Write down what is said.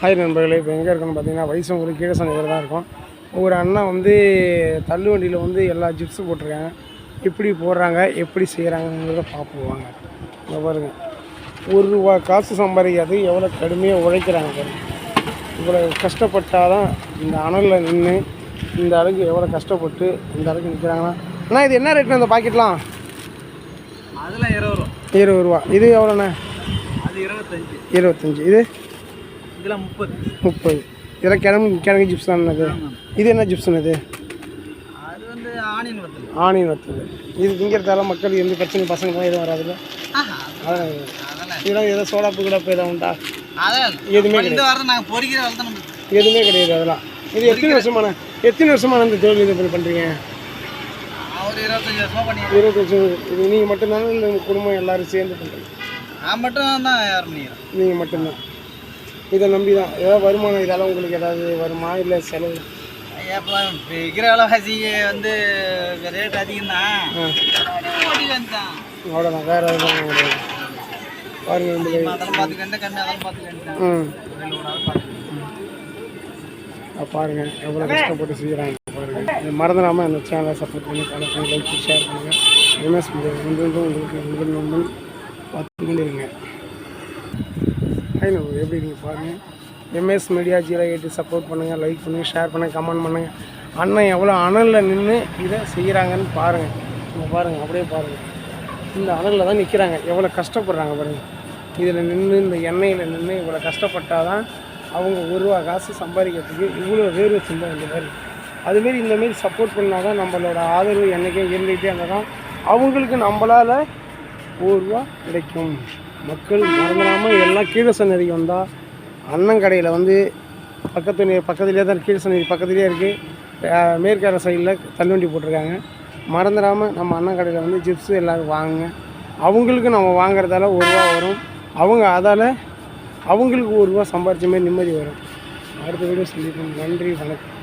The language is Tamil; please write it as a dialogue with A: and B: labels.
A: ஹாய் நண்பர்களே இப்போ எங்கே இருக்கோம்னு பார்த்தீங்கன்னா வைசங்கூர் கீழே சந்தையில் தான் இருக்கும். ஒரு அண்ணன் வந்து தள்ளு வண்டியில் வந்து எல்லா ஜிப்ஸும் போட்டிருக்காங்க. எப்படி போடுறாங்க எப்படி செய்கிறாங்கங்கிறத பார்ப்போம் வாங்க. இங்கே பாருங்க. ஒரு ரூபா காசு சம்பாதிக்காது எவ்வளோ கடுமையாக உழைக்கிறாங்க பாருங்க. இவ்வளோ கஷ்டப்பட்டால் தான் இந்த அனலில் நின்று இந்த அளவுக்கு எவ்வளோ கஷ்டப்பட்டு இந்த அளவுக்கு நிற்கிறாங்கன்னா அண்ணா இது என்ன ரேட்ண்ணா இந்த பாக்கெட்லாம்?
B: அதில் இருபது ரூபா.
A: இருபது ரூபா. இது எவ்வளோண்ணே
B: அது இருபத்தஞ்சி.
A: இருபத்தஞ்சி. இது?
B: இதில் முப்பது.
A: முப்பது. இதெல்லாம் கிழங்கு கிழங்கு ஜிப்ஸ் தான் இது என்ன ஜிப்ஸ்னு இது
B: அது? வந்து ஆனியன் வத்தல்
A: ஆணியன் வத்தல் இது திங்கிறதால மக்கள் எந்த பிரச்சனையும் பசங்களுக்குலாம் எதுவும் வராதுல்ல?
B: அதெல்லாம்
A: இதெல்லாம் ஏதோ சோடாப்பு கிடப்பு எதாவது உண்டா? எதுவுமே
B: வாரம் நாங்கள் பொறிக்கிற
A: எதுவுமே கிடையாது அதெல்லாம். இது எத்தனை வருஷமான எத்தனை வருஷமான இந்த தொழில் இது பண்ணுறீங்க
B: இருபத்தஞ்சி
A: இது நீங்கள் மட்டும்தானே இல்லை குடும்பம் எல்லாரும் சேர்ந்து பண்ணுறீங்க
B: நான் மட்டும் தான்
A: நீங்கள் மட்டும்தான். இதை நம்பி தான் ஏதாவது வருமானம் இதால் உங்களுக்கு ஏதாவது வருமா? இல்லை செலவு?
B: விற்கிற விலைவாசிக்கு வந்து ரேட் அதிகம் தான்
A: அவ்வளோதான் வேறு எதுவும் கிடையாது பாருங்க ம். பாருங்க எவ்வளோ கஷ்டப்பட்டு செய்கிறாங்க பாருங்க. மறந்துடாமல் அந்த சேனலை சப்போர்ட் பண்ணி ஃபாலோ பண்ணி லைக் ஷேர் பண்ணுங்கள் எம்எஸ் வந்து உங்களுக்கு உங்கள் நண்பன் பார்த்து கொண்டிருங்க ஹை நம்ம எப்படி நீங்கள் பாருங்கள் MS media zero eight support பண்ணுங்கள் லைக் பண்ணுங்கள் ஷேர் பண்ணுங்கள் கமெண்ட் பண்ணுங்கள் அண்ணன் எவ்வளோ அனலில் நின்று இதை செய்கிறாங்கன்னு பாருங்கள் நீங்கள் பாருங்கள் அப்படியே பாருங்கள் இந்த அனலில் தான் நிற்கிறாங்க எவ்வளோ கஷ்டப்படுறாங்க பாருங்கள் இதில் நின்று இந்த எண்ணெயில் நின்று இவ்வளோ கஷ்டப்பட்டால் தான் அவங்க ஒரு ரூபா காசு சம்பாதிக்கிறதுக்கு இவ்வளோ வேர்வை சிந்தம் இந்த மாதிரி. அதுமாரி இந்தமாரி சப்போர்ட் பண்ணால் தான் நம்மளோட ஆதரவு என்றைக்கும் இருந்துகிட்டே இருந்தால் தான் அவங்களுக்கு நம்மளால் ஒரு ரூபா கிடைக்கும். மக்கள் மறந்துடாமல் எல்லாம் கீழே சன்னதிக்கு வந்தால் அன்னங்கடையில் வந்து பக்கத்து பக்கத்துலேயே தான் கீழே சன்னதி பக்கத்துலேயே இருக்குது மேற்கரை சைடில் தள்ளுவண்டி போட்டிருக்காங்க. மறந்துடாமல் நம்ம அன்னங்கடையில் வந்து ஜிப்ஸு எல்லோரும் வாங்குங்க. அவங்களுக்கு நம்ம வாங்குறதால ஒரு ரூபா வரும். அவங்க அதால் அவங்களுக்கு ஒரு ரூபா சம்பாரிச்ச மாதிரி நிம்மதி வரும். அடுத்த வீடியோ சொல்லியிருக்கோம் நன்றி வணக்கம்.